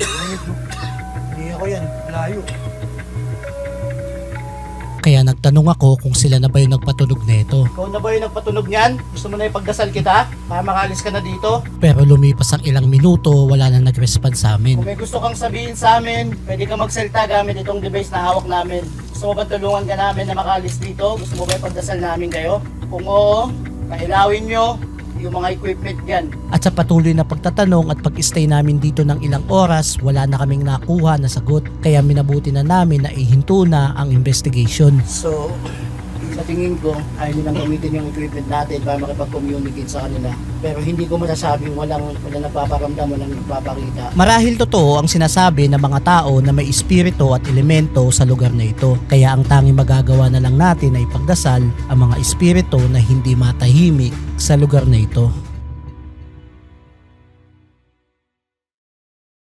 Hindi ako yan. Layo. Kaya nagtanong ako kung sila na ba yung nagpatunog nito. Ikaw na ba yung nagpatunog niyan? Gusto mo na ipagdasal kita? Para makalis ka na dito? Pero lumipas ang ilang minuto, wala na nag-respond sa amin. Kung may gusto kang sabihin sa amin, pwede ka magsalita gamit itong device na hawak namin. Gusto mo ba tulungan ka namin na makalis dito? Gusto mo ba ipagdasal namin kayo? Kung oo, pailawin nyo yung mga equipment dyan. At sa patuloy na pagtatanong at pag-stay namin dito ng ilang oras, wala na kaming nakuha na sagot. Kaya minabuti na namin na ihinto na ang investigation. So, sa tingin ko, ayaw nilang gamitin yung equipment natin para makipag-communicate sa kanila. Pero hindi ko masasabing walang, walang nagpaparamdam, walang nagpapakita. Marahil totoo ang sinasabi ng mga tao na may espiritu at elemento sa lugar na ito. Kaya ang tanging magagawa na lang natin ay pagdasal ang mga espiritu na hindi matahimik sa lugar na ito.